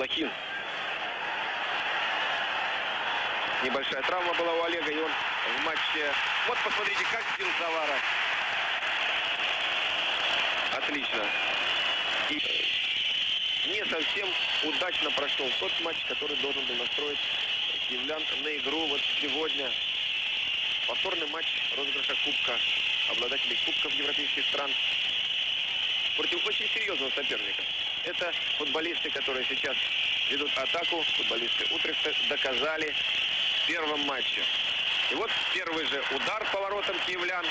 Блохин. Небольшая травма была у Олега, и он в матче... Вот посмотрите, как бил Завара. Отлично. И не совсем удачно прошел тот матч, который должен был настроить киевлян на игру вот сегодня. Повторный матч розыгрыша Кубка обладателей Кубков европейских стран против очень серьезного соперника. Это футболисты, которые сейчас ведут атаку. Футболисты Утрехта доказали в первом матче. И вот первый же удар поворотом киевлян.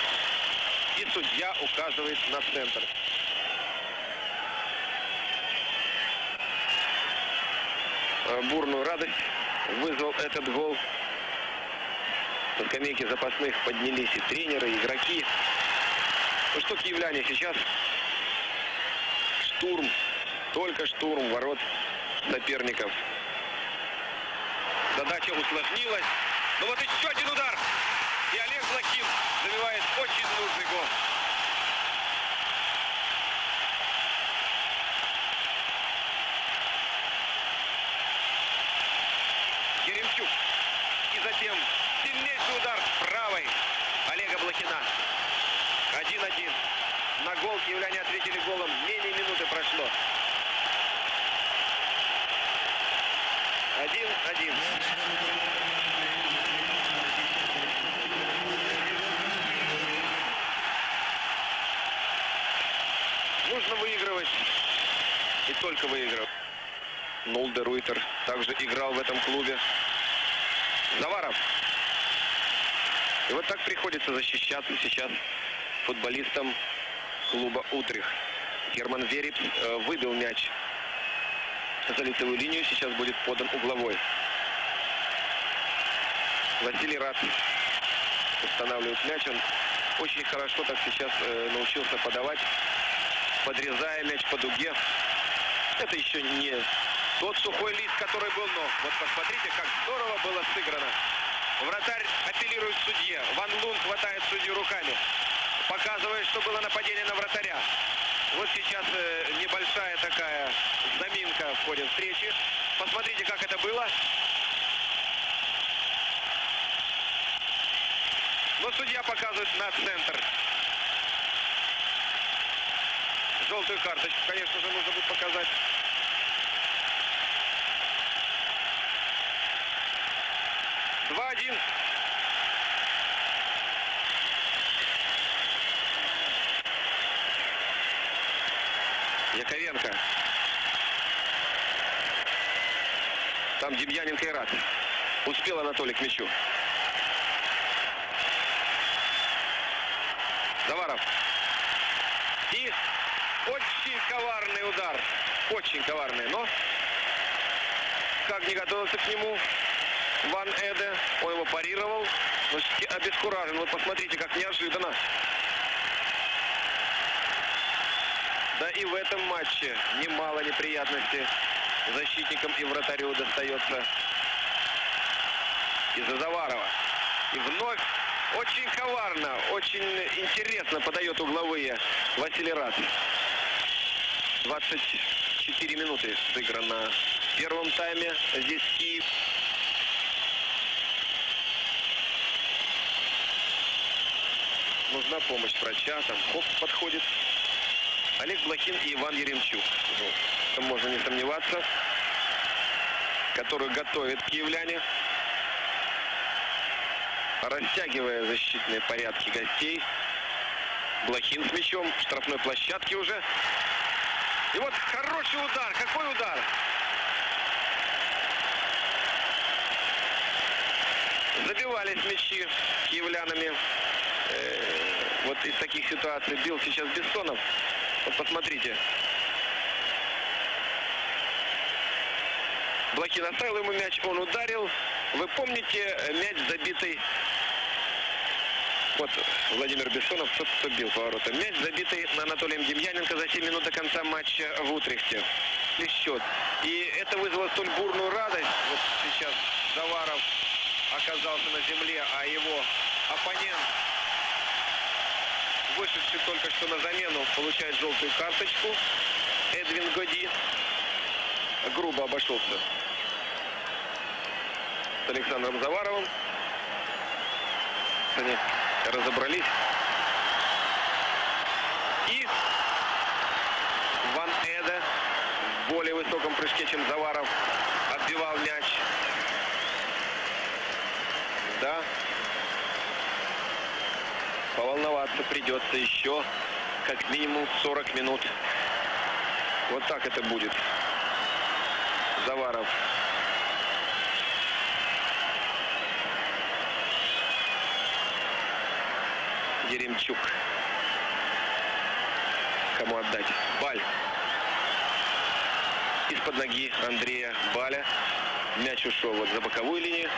И судья указывает на центр. Э, бурную радость вызвал этот гол. На скамейке запасных поднялись и тренеры, и игроки. Ну что, киевляне, сейчас штурм, только штурм ворот соперников. Задача усложнилась. Ну вот еще один удар. И Олег Блохин забивает очень нужный гол. Еремчук. И затем сильнейший удар правой Олега Блохина. 1-1. На гол киевляне ответили голом. 1-1. Нужно выигрывать. И только выигрывать. Нолде Руйтер также играл в этом клубе. Заваров. И вот так приходится защищаться сейчас футболистам клуба «Утрих». Герман Верипс э, выбил мяч за лицевую линию. Сейчас будет подан угловой. Василий Рад устанавливает мяч. Он очень хорошо так сейчас э, научился подавать, подрезая мяч по дуге. Это еще не тот сухой лист, который был, но вот посмотрите, как здорово было сыграно. Вратарь апеллирует судье. Ван Лун хватает судью руками. Показывает, что было нападение на вратаря. Вот сейчас э, небольшая такая заминка в ходе встречи. Посмотрите, как это было. Но судья показывает на центр. Желтую карточку, конечно же, нужно будет показать. Два Яковенко. Там Демьяненко и Рад. Успел Анатолий к мячу. Заваров. И очень коварный удар. Очень коварный. Но как не готовился к нему Ван Эде. Он его парировал. Но обескуражен. Вот посмотрите, как неожиданно. Да и в этом матче немало неприятностей защитникам и вратарю достается из-за Заварова. И вновь очень коварно, очень интересно подает угловые Василий Рад. 24 минуты сыграно в первом тайме. Здесь Киев. Нужна помощь врача. Там Хоп подходит. Олег Блохин и Иван Еремчук. Ну, можно не сомневаться. Которую готовят киевляне. Растягивая защитные порядки гостей. Блохин с мячом в штрафной площадке уже. И вот хороший удар. Какой удар? Забивались мячи киевлянами. Э, вот из таких ситуаций бил сейчас Бессонов. Вот посмотрите. Блокин оставил ему мяч, он ударил. Вы помните мяч забитый... Вот Владимир Бессонов, тот, кто бил. Мяч забитый Анатолием Демьяненко за 7 минут до конца матча в Утрехте. И счет. И это вызвало столь бурную радость. Вот сейчас Заваров оказался на земле, а его оппонент вышедший только что на замену, получает желтую карточку. Эдвин Годи. грубо обошелся с Александром Заваровым. Они разобрались. И Ван Эда в более высоком прыжке, чем Заваров, отбивал мяч. Да. Поволноваться придется еще как минимум 40 минут. Вот так это будет. Заваров. Еремчук. Кому отдать? Баль. Из-под ноги Андрея Баля. Мяч ушел вот за боковую линию.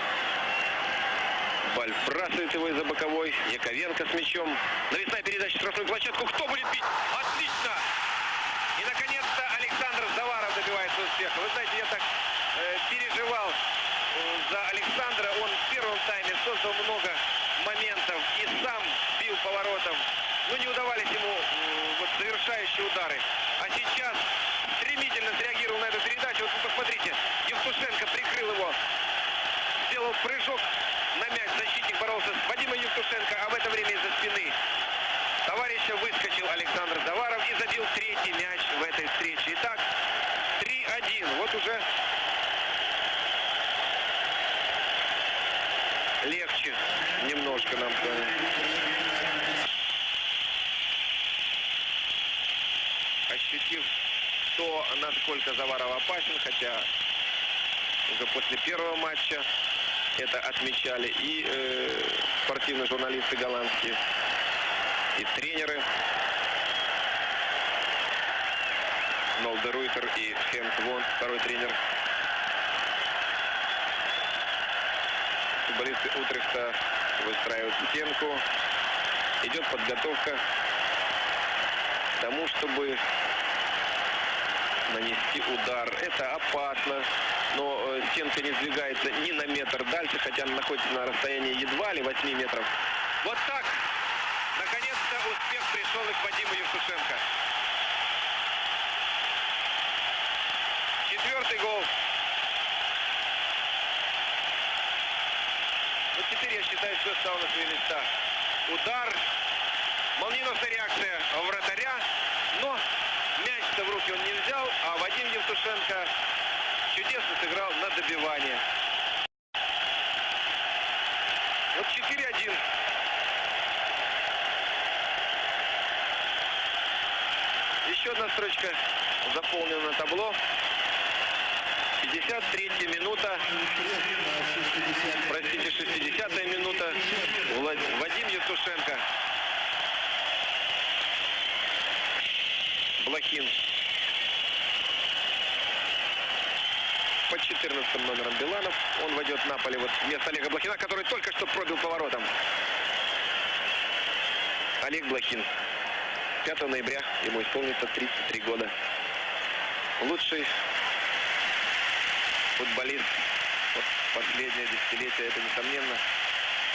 Баль вбрасывает его из-за боковой. Яковенко с мячом. Навесная передача в штрафную площадку. Кто будет бить? Отлично! И, наконец-то, Александр Заваров добивается успеха. Вы знаете, я так э, переживал э, за Александра. Он в первом тайме создал много моментов и сам бил поворотом. Но не удавались ему э, вот завершающие удары. А сейчас стремительно среагировал на эту передачу. Вот вы посмотрите, Евтушенко прикрыл его. Сделал прыжок на мяч. Защитник боролся с Вадимом Евтушенко, а в это время из-за спины товарища выскочил Александр Заваров и забил третий мяч в этой встрече. Итак, 3-1. Вот уже легче немножко нам с вами. Ощутив то, насколько Заваров опасен, хотя уже после первого матча это отмечали и э, спортивные журналисты голландские, и тренеры. Нолде Руйтер и Хенк Вон, второй тренер. Футболисты Утрехта выстраивают стенку. Идет подготовка к тому, чтобы нанести удар. Это опасно, но э, стенка не сдвигается ни на метр дальше, хотя она находится на расстоянии едва ли 8 метров. Вот так. Наконец-то успех пришел и к Вадиму Евтушенко. Четвертый гол. Ну, теперь, я считаю, все стало на свои места. Удар, молниеносная реакция вратаря, но мяч-то в руки он не взял, а Вадим Евтушенко чудесно сыграл на добивание. Вот 4-1. Еще одна строчка заполнена на табло. 53 минута. Простите, 60 минута. Вадим Евтушенко. Блохин. Под 14 номером Биланов. Он войдет на поле вот вместо Олега Блохина, который только что пробил поворотом. Олег Блохин. 5 ноября ему исполнится 33 года. Лучший футболист последнее десятилетие, это несомненно.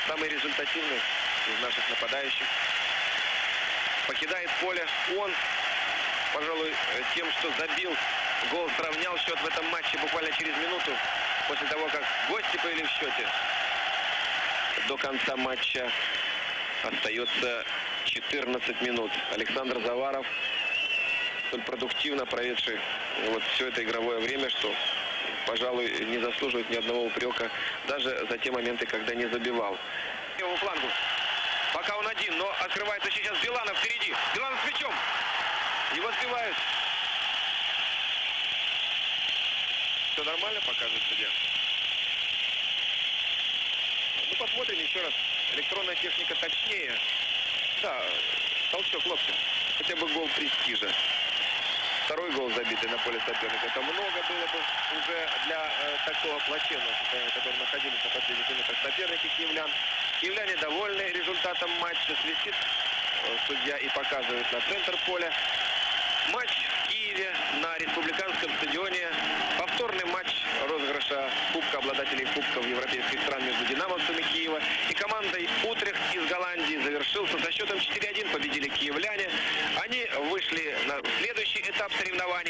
Самый результативный из наших нападающих. Покидает поле он, пожалуй, тем, что забил гол, сравнял счет в этом матче буквально через минуту после того, как гости повели в счете. До конца матча остается 14 минут. Александр Заваров, столь продуктивно проведший вот все это игровое время, что, пожалуй, не заслуживает ни одного упрека, даже за те моменты, когда не забивал. Его флангу. Пока он один, но открывается сейчас Биланов впереди. Биланов с мячом. Его сбивают. Все нормально, показывает судья. Ну, посмотрим еще раз. Электронная техника точнее. Да, толчок локтем. Хотя бы гол престижа. Второй гол забитый на поле соперника. Это много было бы уже для э, такого плачевного состояния, в котором находились на последних минутах соперники киевлян. Киевляне довольны результатом матча. Свистит э, судья и показывает на центр поля. Матч в Киеве на республиканском стадионе. Повторный матч розыгрыша Кубка обладателей Кубков европейских стран между динамовцами Киева и командой Утрехт из Голландии завершился со счетом 4-1. Победили киевляне. Они вышли на следующий этап соревнований.